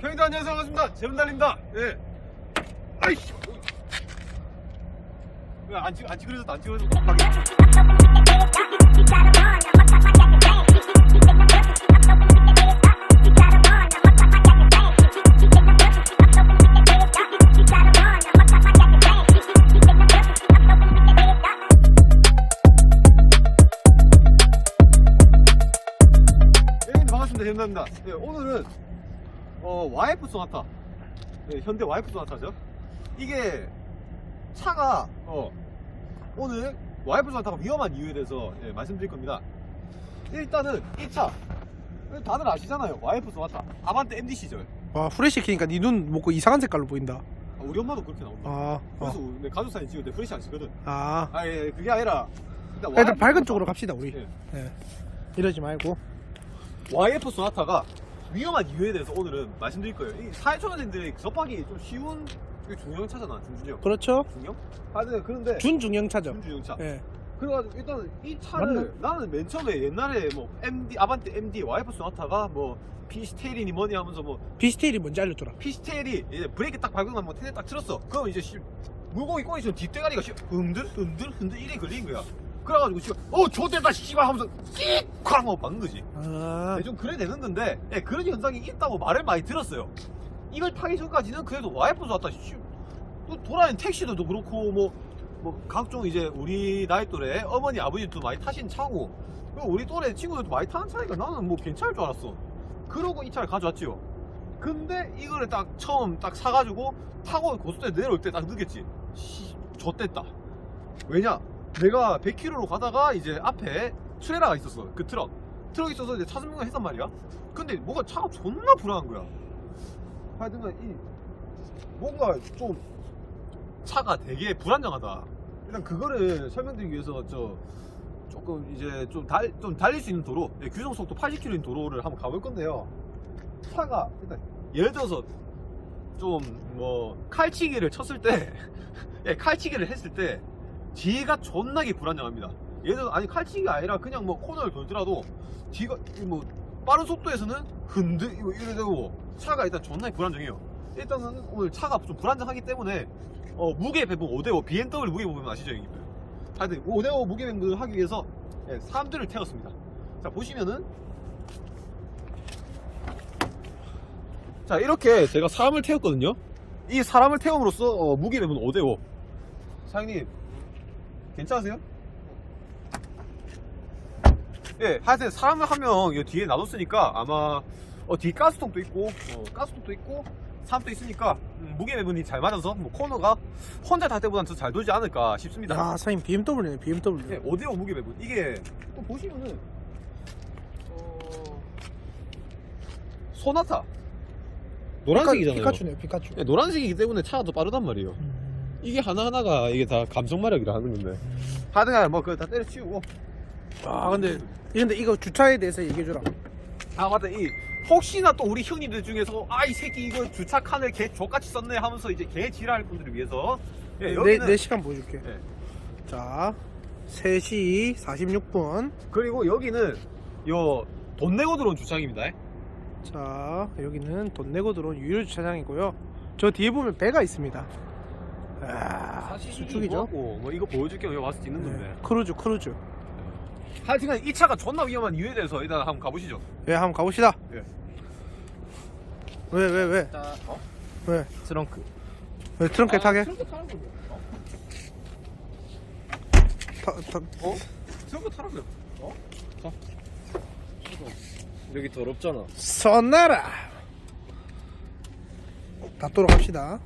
형님들 안녕하세요 반갑습니다. 재문달입니다. 예. 아이씨. 왜안 찍, 안 찍으려서 안 가게 예, 형님들 반갑습니다. 재문달입니다. 예, 오늘은 어, 와이프 소나타 예, 현대 와이프 소나타죠 이게 차가 어, 오늘 와이프 소나타가 위험한 이유에 대해서 예, 말씀드릴 겁니다 일단은 이 차 다들 아시잖아요 와이프 소나타 아반떼 MD 시절 와 후레쉬 키니까 네 눈 먹고 이상한 색깔로 보인다. 아, 우리 엄마도 그렇게 나온다 아, 그래서 어. 내 가족 사진 찍을 때 프레시 안 쓰거든 아. 아 예, 그게 아니라 일단 일단 와이프 밝은 소나타. 쪽으로 갑시다 우리. 예. 예. 이러지 말고. YF 소나타가 위험한 이유에 대해서 오늘은 말씀드릴 거예요. 이 사회초년생들이 접하기 좀 쉬운 이게 중형차잖아, 중준형. 그렇죠. 중형? 아, 네, 그런데 준중형차죠. 중중형차. 예. 그래가지고 일단 이 차를 나는 맨 처음에 옛날에 뭐 MD 아반떼 MD YF 소나타가 뭐 피스테일이니 뭐니 하면서 뭐 비스테일이 뭔지 알려줘라. 피스테일이 이제 브레이크 딱 밟으면 뭐 텐데 딱 틀었어. 그럼 이제 씨, 물고기 꼬이시면 뒷대가리가 씨, 흔들 흔들 흔들 이래 걸린 거야. 그래가지고 지금 어 좋댔다 씨발 하면서 끽쾅 하고 박는 거지. 아. 네, 좀 그래 되는 건데 예, 그런 현상이 있다고 말을 많이 들었어요. 이걸 타기 전까지는 그래도 와이프 좋았다. 씨, 또 돌아다니는 택시들도 그렇고 뭐, 뭐 각종 이제 우리 나이 또래 어머니 아버지도 많이 타신 차고 그리고 우리 또래 친구들도 많이 타는 차니까 나는 뭐 괜찮을 줄 알았어. 그러고 이 차를 가져왔지요. 근데 이거를 딱 처음 딱 사가지고 타고 고속도로 내려올 때 딱 느꼈지. 씨, 좆됐다. 왜냐? 내가 100km로 가다가 이제 앞에 트레라가 있었어. 그 트럭. 트럭이 있어서 이제 차선변경 했단 말이야. 근데 뭔가 차가 존나 불안한 거야. 하여튼간 이 뭔가 좀 차가 되게 불안정하다. 일단 그거를 설명드리기 위해서 저 조금 이제 좀, 달, 좀 달릴 수 있는 도로, 예, 규정 속도 80km인 도로를 한번 가볼 건데요. 차가 일단 예를 들어서 좀 뭐 칼치기를 쳤을 때, 예, 칼치기를 했을 때 뒤가 존나게 불안정합니다. 들어 아니 칼치기가 아니라 그냥 뭐 코너를 돌더라도 뒤가 이뭐 빠른 속도에서는 흔들 이거 이래 되고 차가 일단 존나게 불안정해요. 일단은 오늘 차가 좀 불안정하기 때문에 어, 무게 배분 5대5 BMW 무게 배분 아시죠 형님들? 하여튼 5대5 무게 배분을 하기 위해서 예, 사람들을 태웠습니다. 자 보시면은 자 이렇게 제가 사람을 태웠거든요. 이 사람을 태움으로써 어, 무게 배분 5대5 사장님 괜찮으세요? 예, 하여튼 사람을 한 명 뒤에 놔뒀으니까 아마 어, 뒤 가스통도 있고 어, 가스통도 있고 사람도 있으니까 음, 무게 배분이 잘 맞아서 뭐 코너가 혼자 탈 때보다는 더 잘 돌지 않을까 싶습니다. 야, 사장님 BMW네, BMW. 네, 5대5 무게 배분. 이게 또 보시면은 어... 소나타 노란색이잖아요. 피카츄네, 피카츄. 네, 노란색이기 때문에 차가 더 빠르단 말이에요. 음. 이게 하나하나가 이게 다 감정 마력이라 하는 건데. 하여튼간 뭐 그거 다 때려치우고. 아, 근데 근데 이거 주차에 대해서 얘기해 주라. 아 맞다 이 혹시나 또 우리 형님들 중에서 아 이 새끼 이거 주차 칸을 개 족같이 썼네 하면서 이제 개 지랄할 분들을 위해서 예, 내, 여기는 내 시간 보여줄게. 예. 자, 3시 46분. 그리고 여기는 요 돈 내고 들어온 주차장입니다. 자, 여기는 돈 내고 들어온 유료 주차장이고요. 저 뒤에 보면 배가 있습니다. 아, 수축이죠. 좋았고, 뭐 이거 보여줄게 여기 와서 찍는 건데. 네, 크루즈, 크루즈. 하여튼간 이 차가 존나 위험한 이유에 대해서 일단 한번 가보시죠. 예, 한번 가봅시다. 예. 왜, 왜, 왜? 자, 어? 왜? 트렁크. 왜 트렁크에 타게? 트렁크 타는 거죠. 어? 타, 타, 어? 트렁크 타라고요. 어? 자. 여기 더럽잖아. 선나라! 닫도록 합시다.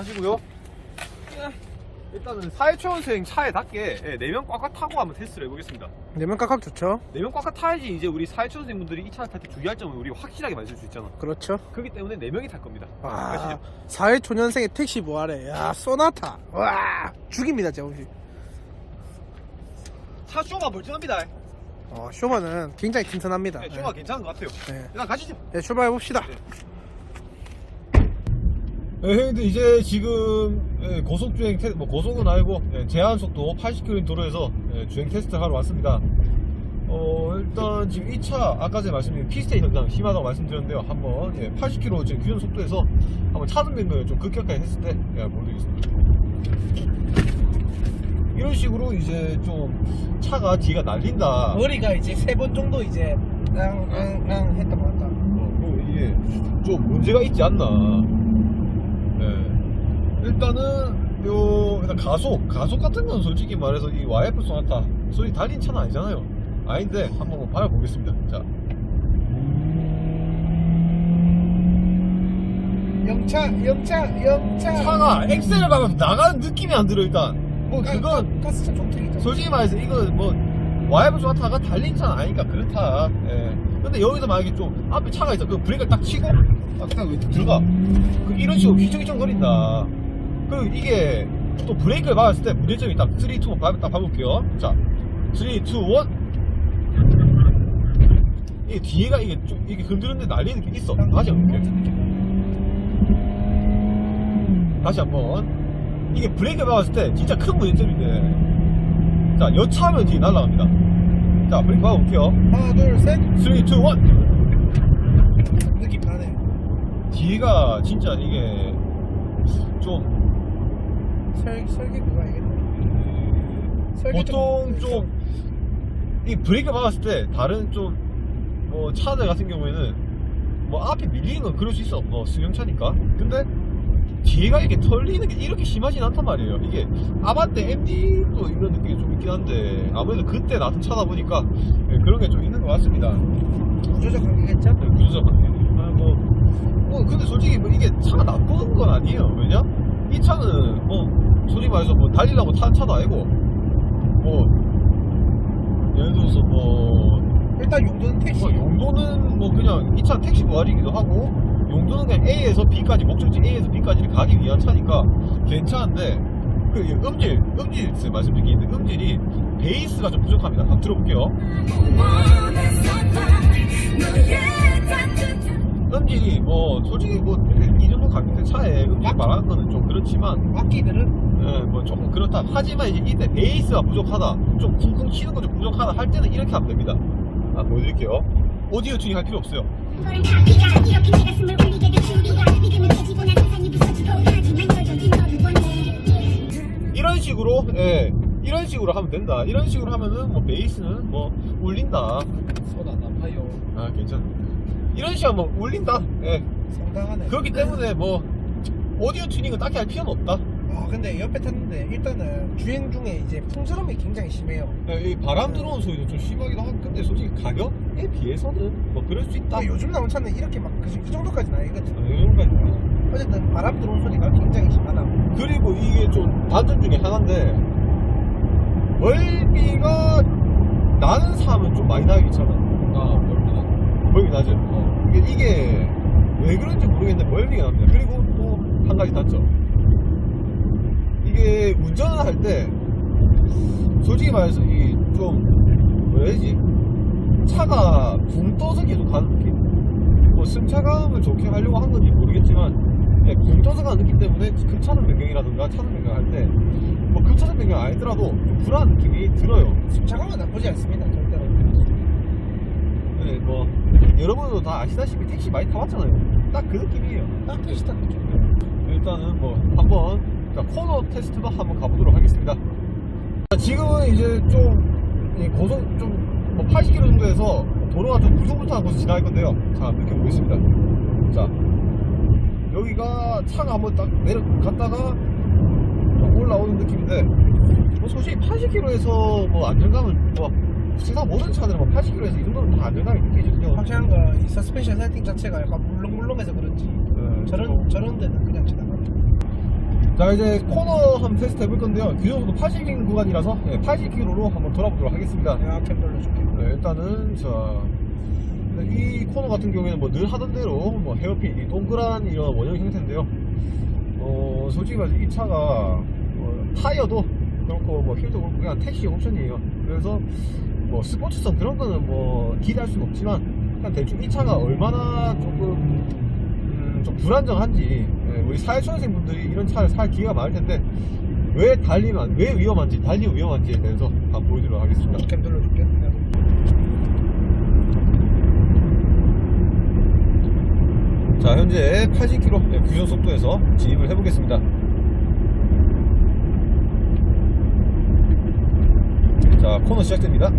하시고요. 일단은 사회초년생 차에 닿게 4명 꽉꽉 타고 한번 테스트를 해보겠습니다. 내면 깍깍 좋죠? 4명 꽉꽉 타야지 이제 우리 사회초년생 분들이 이 차를 탈 때 주의할 점을 우리가 확실하게 만들 수 있잖아. 그렇죠. 그렇기 때문에 4명이 탈 겁니다. 아, 아시죠? 사회 초년생의 택시 부활에, 야, 소나타. 와, 죽입니다, 제 혹시. 차 쇼가 멀쩡합니다. 어, 쇼마는 굉장히 튼튼합니다. 네, 쇼가 괜찮은 것 같아요. 네. 일단 가시죠. 네, 출발해 봅시다. 네, 형님들 이제 지금 예, 고속주행 테스트, 뭐 고속은 아니고 예, 제한 속도 80km 도로에서 예, 주행 테스트를 하러 왔습니다. 어, 일단 지금 이 차 아까 전에 말씀드린 피스테이 현상 심하다고 말씀드렸는데요. 한번 예, 80km 지금 규정 속도에서 한번 차선 변경을 좀 급격하게 했을 때 예, 보여드리겠습니다. 이런 식으로 이제 좀 차가 뒤가 날린다. 머리가 이제 세 번 정도 이제 앙앙앙 했던 것 같다. 어, 이게 좀 문제가 있지 않나. 예. 일단은 요 일단 가속 가속 같은 건 솔직히 말해서 이 YF 소나타 소리 달린 차는 아니잖아요. 아닌데 한번 밟아보겠습니다. 자, 영차 영차 영차. 차가 엑셀을 밟아서 나가는 느낌이 안 들어 일단. 뭐 가- 그건 가- 가스차 정책이죠. 솔직히 말해서 이거 뭐 YF 소나타가 달린 차는 아니니까 그렇다. 예. 근데 여기서 만약에 좀 앞에 차가 있어, 그 브레이크를 딱 치고 딱 들어가. 그 이런 식으로 휘청휘청 거린다. 그리고 이게 또 브레이크를 밟았을 때 문제점이 딱 3, 2, 1 밟, 딱 밟을게요. 자, 3, 2, 1. 이게 뒤에가 이게 좀 이게 흔들는데 날리는 게 있어. 다시 한번 볼게요. 다시 한번. 이게 브레이크 밟았을 때 진짜 큰 문제점인데. 자, 여차하면 뒤에 날아갑니다. 자, 브레이크 밟아볼게요. 하나 둘 셋. 3, 2, 1. 느낌 나네. 뒤가 진짜 이게 좀 설 설계 그거 알겠네. 설계 보통 좀 이 브레이크 밟았을 때 다른 좀 뭐 차들 같은 경우에는 뭐 앞에 밀리는 건 그럴 수 있어 뭐 승용차니까 근데 뒤가 이렇게 털리는 게 이렇게 심하진 않단 말이에요 이게 아반떼 MD도 이런 느낌이 좀 있긴 한데 아무래도 그때 나왔던 차다 보니까 예, 그런 게 좀 있는 것 같습니다 구조적 관계겠죠? 네, 구조적 관계. 아, 뭐, 뭐, 근데 솔직히 뭐 이게 차가 나쁜 건 아니에요. 왜냐? 이 차는 뭐, 솔직히 말해서 뭐 달리려고 탄 차도 아니고, 뭐, 예를 들어서 뭐, 일단 용도는 택시. 뭐 용도는 뭐 그냥 이 차는 택시 부활이기도 하고, 용도는 그냥 A에서 B까지, 목적지 A에서 B까지를 가기 위한 차니까 괜찮은데, 그 음질, 음질 말씀드리겠는데, 음질이 베이스가 좀 부족합니다. 한번 들어볼게요. 음질이 뭐 솔직히 뭐 가격대 차에 음질 말하는 거는 좀 그렇지만 악기들은? 예, 뭐 조금 그렇다. 하지만 이제 이때 베이스가 부족하다. 좀 쿵쿵 치는 거 좀 부족하다 할 때는 이렇게 하면 됩니다. 아 보여드릴게요. 오디오 튜닝 할 필요 없어요. 건 카피가 이렇게 내 가슴을 울리게 된 줄이야 믿음은 깨지고 난 세상이 부서지고 하지만 여전히 너를 원해 이런 식으로 예 이런 식으로 하면 된다. 이런 식으로 하면은 뭐 베이스는 뭐 울린다. 소다 나파요. 아 괜찮아 이런 식으로 하면 울린다 예 상당하네. 그렇기 때문에 뭐 오디오 튜닝은 딱히 할 필요는 없다 아 근데 옆에 탔는데 일단은 주행 중에 이제 풍스러움이 굉장히 심해요. 네, 이 바람 들어오는 소리도 좀 심하기도 하고 근데 솔직히 가격에 비해서는 뭐 그럴 수 있다 근데 요즘 나온 차는 이렇게 막그 이 정도까지는 아니거든. 아, 이런 거 아니야. 어쨌든 바람 들어오는 소리가 굉장히 심하다. 그리고 이게 좀 단점 중에 하나인데 멀미가 나는 사람은 좀 많이 나기 귀찮아 아, 멀미나. 멀미 나죠 어. 이게, 이게 왜 그런지 모르겠는데 멀미가 납니다. 그리고 또 한 가지 단점 이게 운전을 할 때 솔직히 말해서 이좀 해야지? 차가 붕 떠서 계속 가는 느낌. 뭐 승차감을 좋게 하려고 한 건지 모르겠지만 네, 붕 떠서 가는 느낌 때문에 급차선 변경이라든가 차선 변경할 때뭐 급차선 변경 아니더라도 좀 불안한 느낌이 들어요. 승차감은 나쁘지 않습니다 네, 뭐 여러분도 다 아시다시피 택시 많이 타봤잖아요 딱 그 느낌이에요 딱 택시 타는 죠 일단은 뭐 한번 자, 코너 테스트도 한번 가보도록 하겠습니다. 자, 지금은 이제 좀이 고속 좀뭐 80km 정도에서 도로가 좀 부성부성한 곳을 지나갈 건데요. 자 느껴보겠습니다. 자 여기가 차가 한번 딱 내려갔다가 막 올라오는 느낌인데 뭐 솔직히 80km에서 뭐 안정감은 뭐 세상 모든 차들은 뭐 80km에서 이 정도는 다 안정감이 느껴지거든요. 확실한 거이 서스펜션 세팅 자체가 약간 물렁물렁해서 그런지 네, 저런 저런 데는 그냥 지나가. 자 이제 코너 한번 테스트 해볼 건데요 규정도 80인 구간이라서 80km로 한번 돌아보도록 하겠습니다 내가 캠 돌려줄게. 네, 일단은 자, 네, 이 코너 같은 경우에는 뭐 늘 하던 대로 뭐 헤어핀 이 동그란 이런 원형 형태인데요 어 솔직히 말해서 이 차가 어, 타이어도 그렇고 뭐 휠도 그렇고 그냥 택시 옵션이에요 그래서 뭐 스포츠성 그런 거는 뭐 기대할 수는 없지만 그냥 대충 이 차가 얼마나 조금 음, 좀 불안정한지 예, 우리 사회초년생 분들이 이런 차를 살 기회가 많을 텐데 왜 달리면 왜 위험한지 달리 위험한지에 대해서 다 보여드리도록 하겠습니다. 캠 돌려줄게. 자 현재 80km 구전 속도에서 진입을 해보겠습니다. 자 코너 시작됩니다.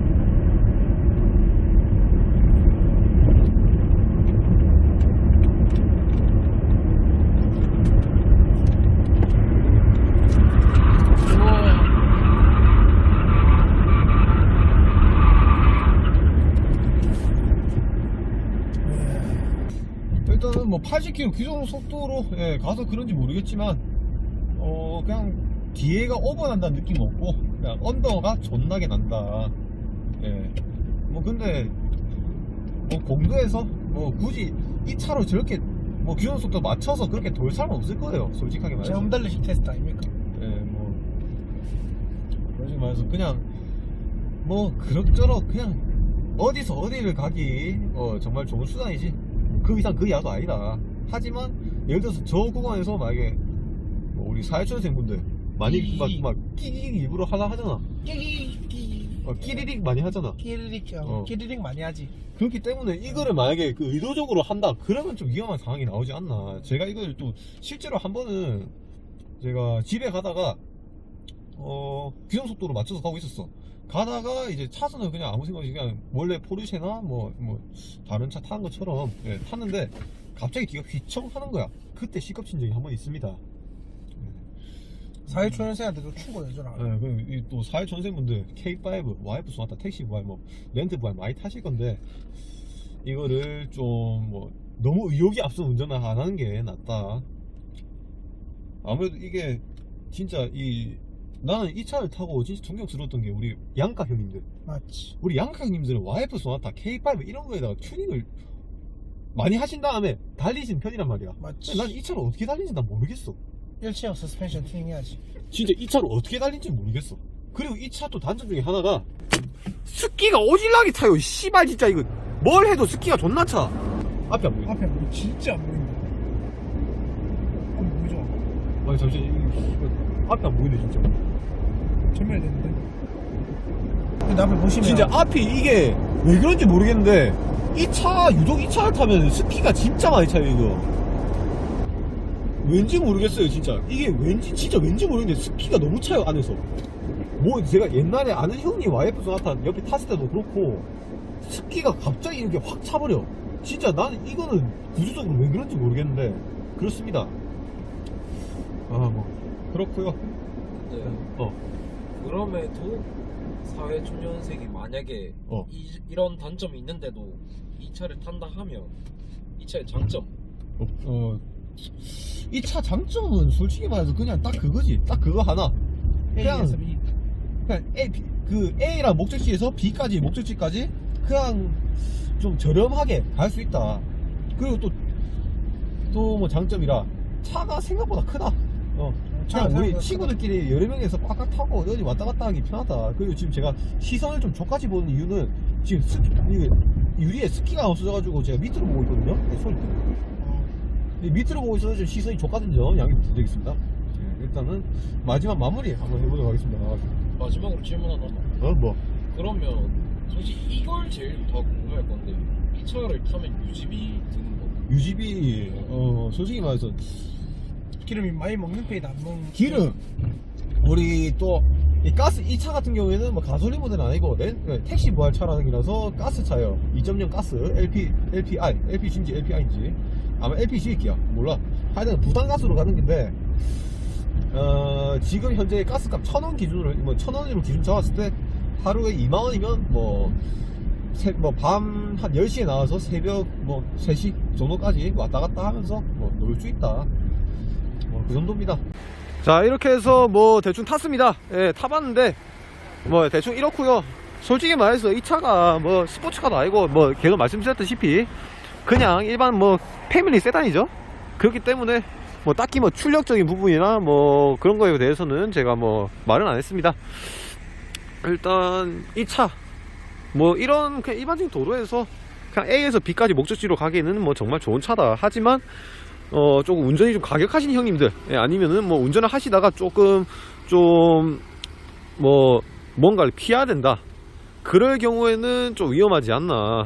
80km 규정 속도로 예, 가서 그런지 모르겠지만 어 그냥 뒤에가 오버난다는 느낌 없고 그냥 언더가 존나게 난다. 예. 뭐 근데 뭐 공도에서 뭐 굳이 이 차로 저렇게 뭐 규정 속도 맞춰서 그렇게 돌 사람 없을 거예요. 솔직하게 말해서. 제험 달리식 테스트 아닙니까? 예, 뭐 그러지 말해서 그냥 뭐 그럭저럭 그냥 어디서 어디를 가기 어, 정말 좋은 수단이지 그 이상 그 이하도 아니다. 하지만 예를 들어서 저 구간에서 만약에 뭐 우리 사회초년생분들 많이 끼. 막, 막 끼리릭 일부러 하나 하잖아. 끼리릭 어, 끼리릭 많이 하잖아. 끼리릭 어. 끼리릭 많이 하지. 그렇기 때문에 이거를 만약에 그 의도적으로 한다 그러면 좀 위험한 상황이 나오지 않나. 제가 이걸 또 실제로 한 번은 제가 집에 가다가 어 규정 속도로 맞춰서 가고 있었어. 가다가 이제 차선을 그냥 아무 생각 없이 그냥 원래 포르쉐나 뭐 뭐 다른 차 타는 것처럼 예, 탔는데 갑자기 뒤가 휘청 하는 거야. 그때 시급친 적이 한 번 있습니다. 사회 초년생한테도 충고 여전하 예, 그또 사회 전생분들 K5 와이프 소나타 택시 부활 뭐 렌트 부활 많이 타실 건데 이거를 좀 뭐 너무 의욕이 앞서 운전을 안 하는 게 낫다. 아무래도 이게 진짜 이 나는 이 차를 타고 진짜 존경스러웠던 게 우리 양가 형님들. 맞지 우리 양가 형님들은 와이프 소나타 K5 이런 거에다가 튜닝을 많이 하신 다음에 달리신 편이란 말이야. 맞지 난 이 차를 어떻게 달리는지 난 모르겠어. 일체형 서스펜션 튜닝 해야지 진짜 이 차를 어떻게 달린지 모르겠어. 그리고 이 차 또 단점 중에 하나가 스키가 오질나게 차요. 씨발 진짜 이거 뭘 해도 스키가 존나 차. 앞에 안 보여. 앞에 뭐 진짜 안 보인다 앞에 보이죠? 아니 잠시 이거 앞에 안 보이네 진짜. 전멸이 됐는데. 근데 앞에 보시면 진짜 앞이 이게 왜 그런지 모르겠는데 이 차 유독 이 차를 타면 스키가 진짜 많이 차요 이거. 왠지 모르겠어요 진짜. 이게 왠지 진짜 왠지 모르겠는데 스키가 너무 차요 안에서. 뭐 제가 옛날에 아는 형님 와이프 소나타 옆에 탔을 때도 그렇고 스키가 갑자기 이렇게 확 차버려. 진짜 나는 이거는 구조적으로 왜 그런지 모르겠는데 그렇습니다. 아뭐 그렇고요. 네. 어 그럼에도 사회 초년생이 만약에 어. 이, 이런 단점이 있는데도 이 차를 탄다 하면 이 차의 장점 어, 이 차 장점은 솔직히 말해서 그냥 딱 그거지. 딱 그거 하나. 그냥, A에서 B 그냥 A, B- 그 A랑 목적지에서 B까지, 목적지까지 그냥 좀 저렴하게 갈 수 있다. 그리고 또, 또 뭐 장점이라 차가 생각보다 크다. 어. 그냥 우리 친구들끼리 여러 명이서 꽉꽉 타고 어디 왔다 갔다 하기 편하다. 그리고 지금 제가 시선을 좀 족같이 보는 이유는 지금 스, 이 유리에 스키가 없어져가지고 제가 밑으로 보고 있거든요. 네, 소리. 이 밑으로 보고 있어서 좀 시선이 좁거든 점 양해 부탁드리겠습니다. 네, 일단은 마지막 마무리 한번 해보도록 하겠습니다. 마지막으로 질문 하나 어 뭐? 그러면 솔직히 이걸 제일 더 궁금할 건데 이 차를 타면 유지비 드는 거 유지비 어 솔직히 말해서 기름이 많이 먹는 편이다 안 먹는 기름 우리 또 이 가스 이 차 같은 경우에는 뭐 가솔린 모델은 아니고 렌, 그 택시 부활 차량이라서 가스 차예요. 2.0 가스 LP LPI LPG인지 LPI인지 아마 LPG일게요. 몰라. 하여튼 부탄 가스로 가는 건데 어, 지금 현재 가스값 1,000원 기준으로 뭐 1,000원으로 기준 잡았을 때 하루에 2만 원이면 뭐 뭐밤 한 10시에 나와서 새벽 뭐 3시 정도까지 왔다 갔다 하면서 뭐 놀 수 있다. 뭐그 정도입니다. 자 이렇게 해서 뭐 대충 탔습니다. 예, 타봤는데 뭐 대충 이렇고요. 솔직히 말해서 이 차가 뭐 스포츠카도 아니고 뭐 계속 말씀드렸다시피 그냥 일반 뭐 패밀리 세단이죠. 그렇기 때문에 뭐 딱히 뭐 출력적인 부분이나 뭐 그런 거에 대해서는 제가 뭐 말은 안 했습니다. 일단 이 차 뭐 이런 그냥 일반적인 도로에서 그냥 A에서 B까지 목적지로 가기에는 뭐 정말 좋은 차다. 하지만 어 조금 운전이 좀 가격하신 형님들 예, 아니면은 뭐 운전을 하시다가 조금 좀 뭐 뭔가를 피해야 된다. 그럴 경우에는 좀 위험하지 않나.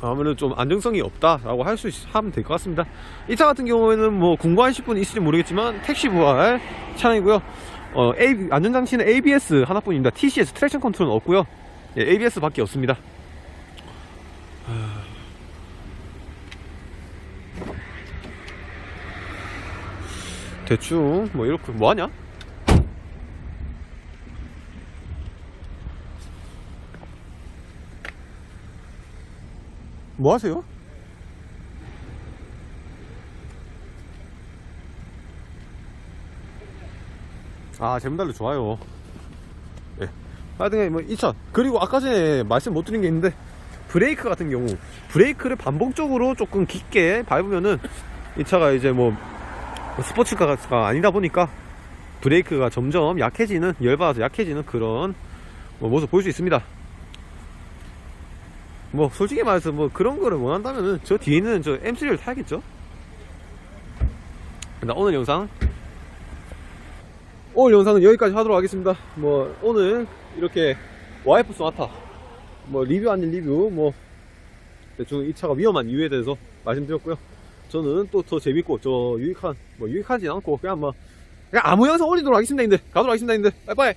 아무래도 좀 안정성이 없다라고 할 수 하면 될 것 같습니다. 이 차 같은 경우에는 뭐 궁금하실 분이 있을지 모르겠지만 택시 부활 차량이고요. 어, 안전장치는 ABS 하나뿐입니다. TCS 트랙션 컨트롤은 없고요. 예, ABS밖에 없습니다. 대충 뭐 이렇게 뭐 하냐? 뭐 하세요? 아, 재문달로 좋아요. 예. 하여튼, 뭐, 2차. 그리고 아까 전에 말씀 못 드린 게 있는데, 브레이크 같은 경우, 브레이크를 반복적으로 조금 깊게 밟으면은, 이 차가 이제 뭐, 스포츠카가 아니다 보니까, 브레이크가 점점 약해지는, 열받아서 약해지는 그런 뭐 모습 볼 수 있습니다. 뭐, 솔직히 말해서 뭐 그런 거를 원한다면은, 저 뒤에 있는 저 M3를 타야겠죠? 나 오늘 영상 오늘 영상은 여기까지 하도록 하겠습니다. 뭐 오늘 이렇게 와이프 소나타 뭐 리뷰 아닌 리뷰 뭐 대충 이 차가 위험한 이유에 대해서 말씀드렸고요. 저는 또 더 재밌고 저 유익한 뭐 유익하진 않고 그냥 뭐 그냥 아무 영상 올리도록 하겠습니다. 인데 가도록 하겠습니다. 인데 빠이빠이.